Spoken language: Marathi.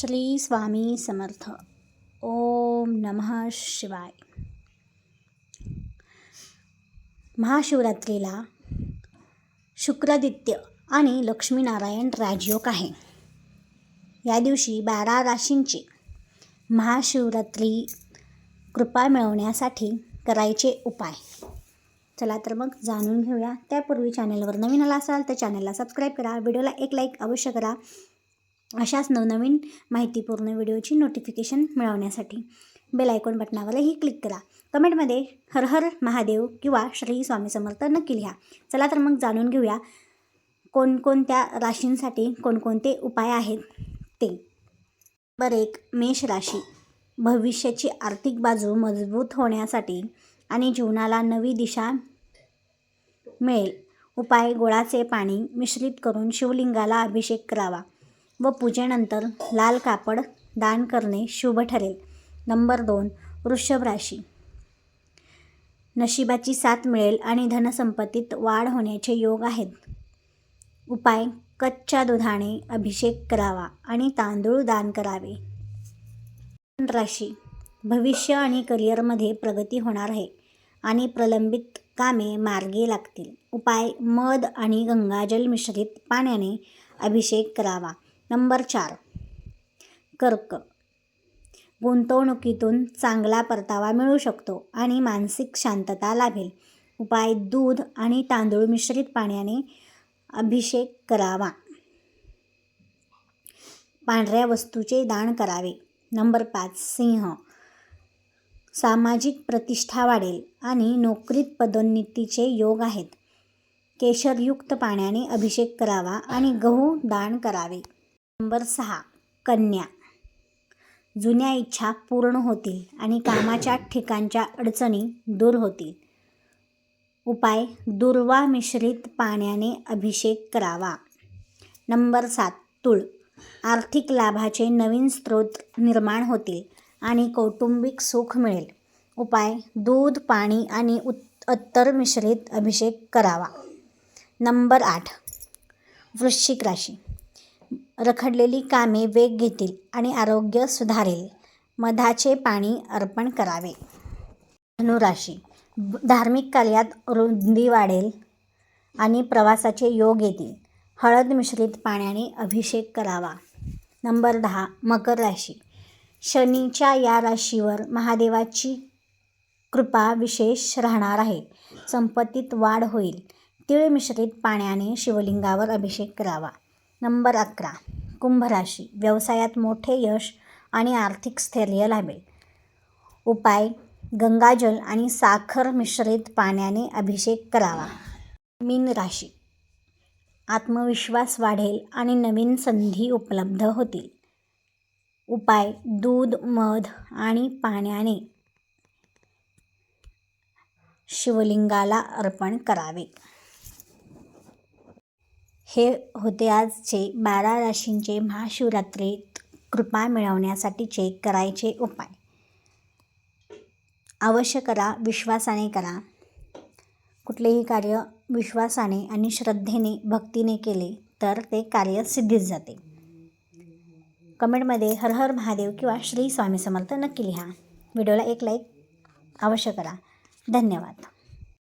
श्री स्वामी समर्थ. ओम नमः शिवाय. महाशिवरात्रीला शुक्रादित्य आणि लक्ष्मीनारायण राजयोग आहे. या दिवशी बारा राशींची महाशिवरात्री कृपा मिळवण्यासाठी करायचे उपाय. चला तर मग जाणून घेऊया. त्यापूर्वी चॅनलवर नवीन आला असाल तर चॅनलला सबस्क्राईब करा. व्हिडिओला एक लाईक अवश्य करा. अशाच नवनवीन माहितीपूर्ण व्हिडिओची नोटिफिकेशन मिळवण्यासाठी बेल आयकॉन बटनावरही क्लिक करा. कमेंटमध्ये हर हर महादेव किंवा श्री स्वामी समर्थ नक्की लिहा. चला तर मग जाणून घेऊया कोणकोणत्या राशींसाठी कोणकोणते उपाय आहेत ते. नंबर एक मेष राशी. भविष्याची आर्थिक बाजू मजबूत होण्यासाठी आणि जीवनाला नवी दिशा मिळेल. उपाय गोळाचे पाणी मिश्रित करून शिवलिंगाला अभिषेक करावा. व पूजेनंतर लाल कापड दान करणे शुभ ठरेल. नंबर दोन वृषभ राशी. नशिबाची साथ मिळेल आणि धनसंपत्तीत वाढ होण्याचे योग आहेत. उपाय कच्च्या दुधाने अभिषेक करावा आणि तांदूळ दान करावे. राशी. भविष्य आणि करिअरमध्ये प्रगती होणार आहे आणि प्रलंबित कामे मार्गी लागतील. उपाय मध आणि गंगाजल मिश्रित पाण्याने अभिषेक करावा. नंबर चार. कर्क. गुंतवणुकीतून चांगला परतावा मिळू शकतो आणि मानसिक शांतता लाभेल. उपाय दूध आणि तांदूळ मिश्रित पाण्याने अभिषेक करावा. पांढऱ्या वस्तूचे दान करावे. नंबर पाच सिंह. सामाजिक प्रतिष्ठा वाढेल आणि नोकरीत पदोन्नतीचे योग आहेत. केशरयुक्त पाण्याने अभिषेक करावा आणि गहू दान करावे. नंबर सहा कन्या. जुन्या इच्छा पूर्ण होतील आणि कामाच्या ठिकाणच्या अडचणी दूर होतील. उपाय दुर्वा मिश्रित पाण्याने अभिषेक करावा. नंबर सात तुळ. आर्थिक लाभाचे नवीन स्रोत निर्माण होतील आणि कौटुंबिक सुख मिळेल. उपाय दूध पाणी आणि उत् अत्तर मिश्रित अभिषेक करावा. नंबर आठ वृश्चिक राशी. रखडलेली कामे वेग घेतील आणि आरोग्य सुधारेल. मधाचे पाणी अर्पण करावे. धनुराशी. धार्मिक कार्यात रुंदी वाढेल आणि प्रवासाचे योग येतील. हळद मिश्रित पाण्याने अभिषेक करावा. नंबर दहा. मकर राशी. शनीच्या या राशीवर महादेवाची कृपा विशेष राहणार आहे. संपत्तीत वाढ होईल. तिळ मिश्रित पाण्याने शिवलिंगावर अभिषेक करावा. नंबर अकरा. कुंभ राशी व्यवसायात मोठे यश आणि आर्थिक स्थैर्य लाभेल. उपाय. गंगाजल आणि साखर मिश्रित पाण्याने अभिषेक करावा. मीन राशी. आत्मविश्वास वाढेल आणि नवीन संधी उपलब्ध होतील. उपाय. दूध मध आणि पाण्याने शिवलिंगाला अर्पण करावे. हे होते आजचे बारा राशींचे महाशिवरात्रीत कृपा मिळवण्यासाठीचे करायचे उपाय. अवश्य करा विश्वासाने करा. कुठलेही कार्य विश्वासाने आणि श्रद्धेने भक्तीने केले तर ते कार्य सिद्धीच जाते. कमेंटमध्ये हर हर महादेव किंवा श्री स्वामी समर्थ नक्की लिहा. व्हिडिओला एक लाईक अवश्य करा. धन्यवाद.